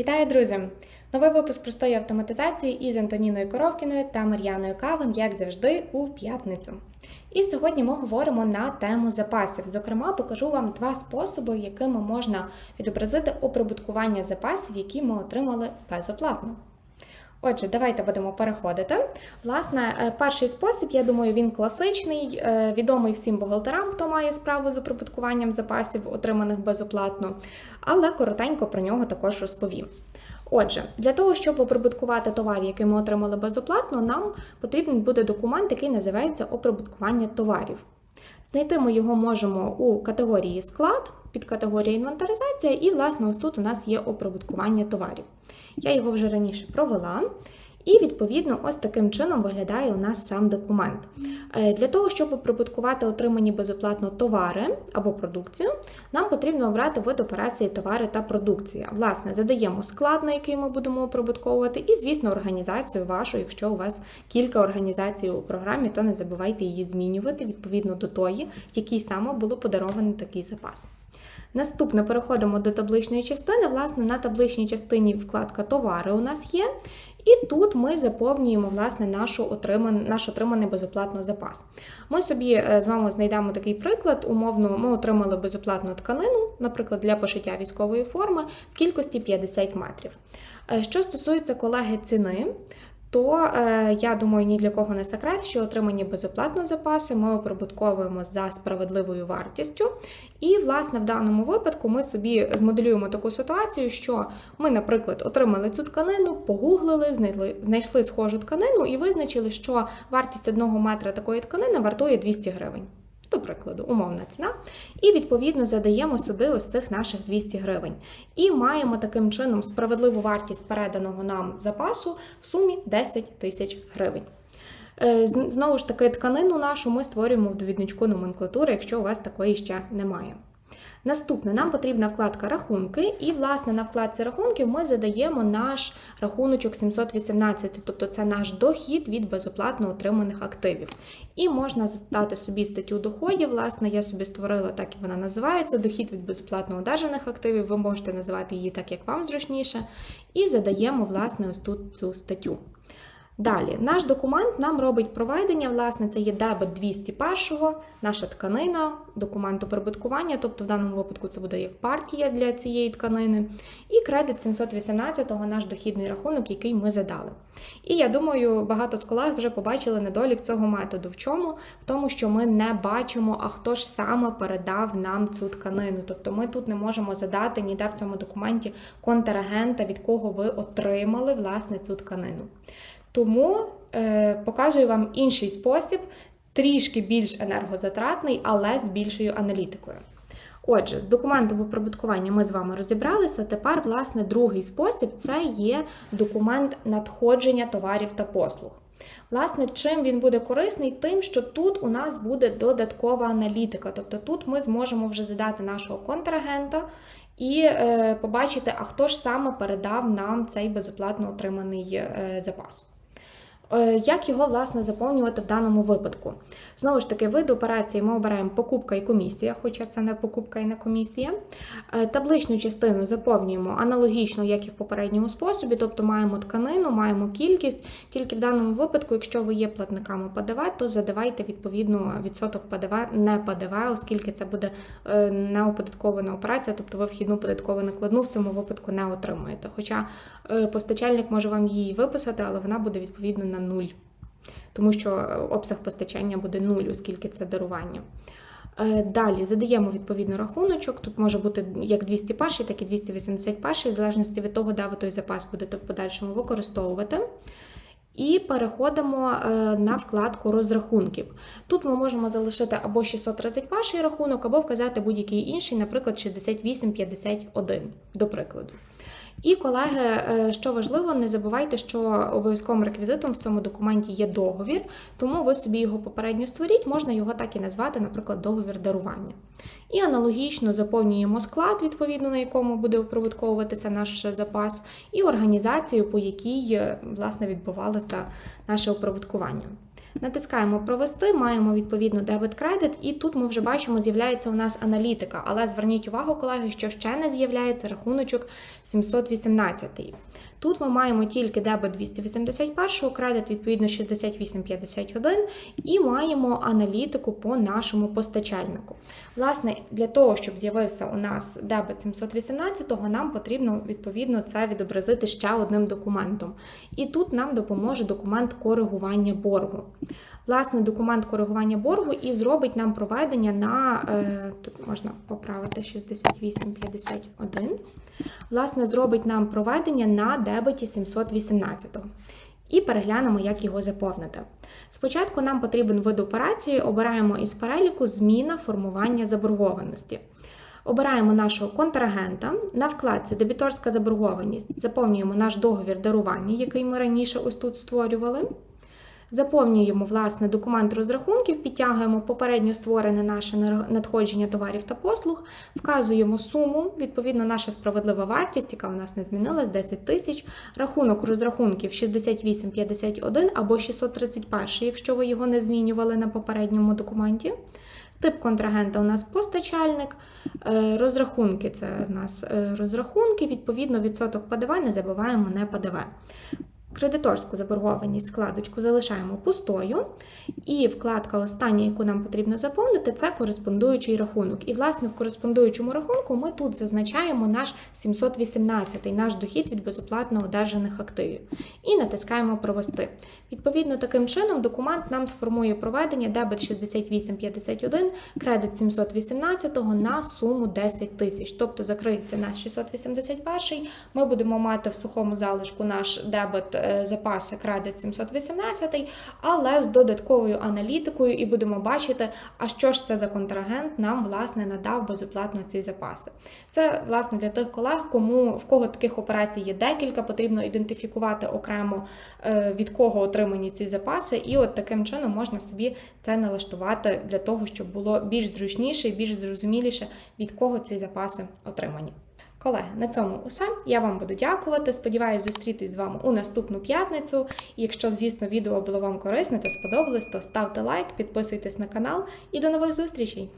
Вітаю, друзі! Новий випуск простої автоматизації із Антоніною Коровкіною та Мар'яною Кавен, як завжди, у п'ятницю. І сьогодні ми говоримо на тему запасів. Зокрема, покажу вам два способи, якими можна відобразити оприбуткування запасів, які ми отримали безоплатно. Отже, давайте будемо переходити. Власне, е, перший спосіб, я думаю, він класичний, е, відомий всім бухгалтерам, хто має справу з оприбуткуванням запасів, отриманих безоплатно, але коротенько про нього також розповім. Отже, для того, щоб оприбуткувати товар, який ми отримали безоплатно, нам потрібен буде документ, який називається оприбуткування товарів. Знайти ми його можемо у категорії склад, під категорією інвентаризація, і, власне, ось тут у нас є оприбуткування товарів. Я його вже раніше провела. І, відповідно, ось таким чином виглядає у нас сам документ. Е, Для того, щоб оприбуткувати отримані безоплатно товари або продукцію, нам потрібно обрати вид операції товари та продукція. Власне, задаємо склад, на який ми будемо оприбутковувати, і, звісно, організацію вашу. Якщо у вас кілька організацій у програмі, то не забувайте її змінювати відповідно до тої, якій саме було подарований такий запас. Наступне переходимо до табличної частини. Власне, на табличній частині вкладка Товари у нас є. І тут ми заповнюємо власне нашу отриман, наш отриманий безоплатно запас. Ми собі е, з вами знайдемо такий приклад. Умовно, ми отримали безоплатну тканину, наприклад, для пошиття військової форми в кількості 50 метрів. Е, Що стосується колеги ціни, то е, я думаю, ні для кого не секрет, що отримані безоплатно запаси ми оприбутковуємо за справедливою вартістю. І, власне, в даному випадку ми собі змоделюємо таку ситуацію, що ми, наприклад, отримали цю тканину, погуглили, знайшли, знайшли схожу тканину і визначили, що вартість одного метра такої тканини вартує 200 гривень. До прикладу, умовна ціна. І відповідно задаємо сюди ось цих наших 200 гривень. І маємо таким чином справедливу вартість переданого нам запасу в сумі 10 тисяч гривень. Е, Знову ж таки, тканину нашу ми створюємо в довідничку номенклатури, якщо у вас такої ще немає. Наступне нам потрібна вкладка рахунки, і, власне, на вкладці рахунків ми задаємо наш рахуночок 718, тобто це наш дохід від безоплатно отриманих активів. І можна задати собі статтю доходів. Власне, я собі створила так, і вона називається дохід від безоплатно одержаних активів. Ви можете називати її так, як вам зручніше. І задаємо, власне, ось тут цю статтю. Далі, наш документ нам робить проведення, власне, це є дебет 201, наша тканина, документу прибуткування, тобто в даному випадку це буде як партія для цієї тканини, і кредит 718 наш дохідний рахунок, який ми задали. І я думаю, багато з колег вже побачили недолік цього методу. В чому? В тому, що ми не бачимо, а хто ж саме передав нам цю тканину. Тобто ми тут не можемо задати ніде в цьому документі контрагента, від кого ви отримали власне цю тканину. Тому е, показую вам інший спосіб, трішки більш енергозатратний, але з більшою аналітикою. Отже, з документом оприбуткування ми з вами розібралися. Тепер, власне, другий спосіб це є документ надходження товарів та послуг. Власне, чим він буде корисний? Тим, що тут у нас буде додаткова аналітика. Тобто тут ми зможемо вже задати нашого контрагента і е, побачити, а хто ж саме передав нам цей безоплатно отриманий е, запас. Е, Як його власне заповнювати в даному випадку? Знову ж таки, вид операції ми обираємо покупка і комісія, хоча це не покупка і не комісія. Е, Табличну частину заповнюємо аналогічно, як і в попередньому способі, тобто маємо тканину, маємо кількість. Тільки в даному випадку, якщо ви є платниками ПДВ, то задавайте відповідно відсоток ПДВ, не ПДВ, оскільки це буде е, неоподаткована операція, тобто ви вхідну податкову накладну в цьому випадку не отримуєте. Хоча постачальник може вам її виписати, але вона буде відповідно на нуль, тому що е, обсяг постачання буде нуль, оскільки це дарування. Е, Далі задаємо відповідно рахуночок. Тут може бути як 201, так і 281, в залежності від того, де ви той запас будете в подальшому використовувати. І переходимо е, на вкладку розрахунків. Тут ми можемо залишити або 631 рахунок, або вказати будь-який інший, наприклад, 6851, до прикладу. І, колеги, е, що важливо, не забувайте, що обов'язковим реквізитом в цьому документі є договір, тому ви собі його попередньо створіть, можна його так і назвати, наприклад, договір дарування. І аналогічно заповнюємо склад, відповідно на якому буде оприбутковуватися наш запас, і організацію, по якій е, власне відбувалося наше оприбуткування. Натискаємо провести, маємо відповідно дебет кредит, і тут ми вже бачимо, з'являється у нас аналітика. Але зверніть увагу, колеги, що ще не з'являється рахуночок 718. Тут ми маємо тільки дебет 281, кредит відповідно 6851 і маємо аналітику по нашому постачальнику. Власне, для того, щоб з'явився у нас дебет 718, нам потрібно відповідно це відобразити ще одним документом. І тут нам допоможе документ коригування боргу. Власне, документ коригування боргу і зробить нам проведення на е, тут можна поправити 6851. Власне, зробить нам проведення на дебеті 718. І переглянемо, як його заповнити. Спочатку нам потрібен вид операції, обираємо із переліку зміна формування заборгованості. Обираємо нашого контрагента. На вкладці Дебіторська заборгованість заповнюємо наш договір дарування, який ми раніше ось тут створювали. Заповнюємо власне документ розрахунків, підтягуємо попередньо створене наше надходження товарів та послуг, вказуємо суму, відповідно, наша справедлива вартість, яка у нас не змінилась, 10 тисяч, рахунок розрахунків 6851 або 631, якщо ви його не змінювали на попередньому документі. Тип контрагента у нас постачальник, е, розрахунки це у нас е, розрахунки, відповідно, відсоток ПДВ не забуваємо не ПДВ. Кредиторську заборгованість складочку залишаємо пустою, і вкладка остання, яку нам потрібно заповнити, це кореспондуючий рахунок. І, власне, в кореспондуючому рахунку ми тут зазначаємо наш 718 наш дохід від безоплатно одержаних активів. І натискаємо Провести. Відповідно, таким чином документ нам сформує проведення дебет 6851, кредит 718 на суму 10 тисяч. Тобто закриється наш 681, ми будемо мати в сухому залишку наш дебет запаси кредит 718, але з додатковою аналітикою і будемо бачити, а що ж це за контрагент нам власне надав безоплатно ці запаси. Це власне для тих колег, кому в кого таких операцій є декілька, потрібно ідентифікувати окремо е, від кого отримані ці запаси, і от таким чином можна собі це налаштувати для того, щоб було більш зручніше і більш зрозуміліше, від кого ці запаси отримані. Колеги, на цьому усе. Я вам буду дякувати. Сподіваюсь зустрітись з вами у наступну п'ятницю. Якщо, звісно, відео було вам корисне та сподобалось, то ставте лайк, підписуйтесь на канал і до нових зустрічей!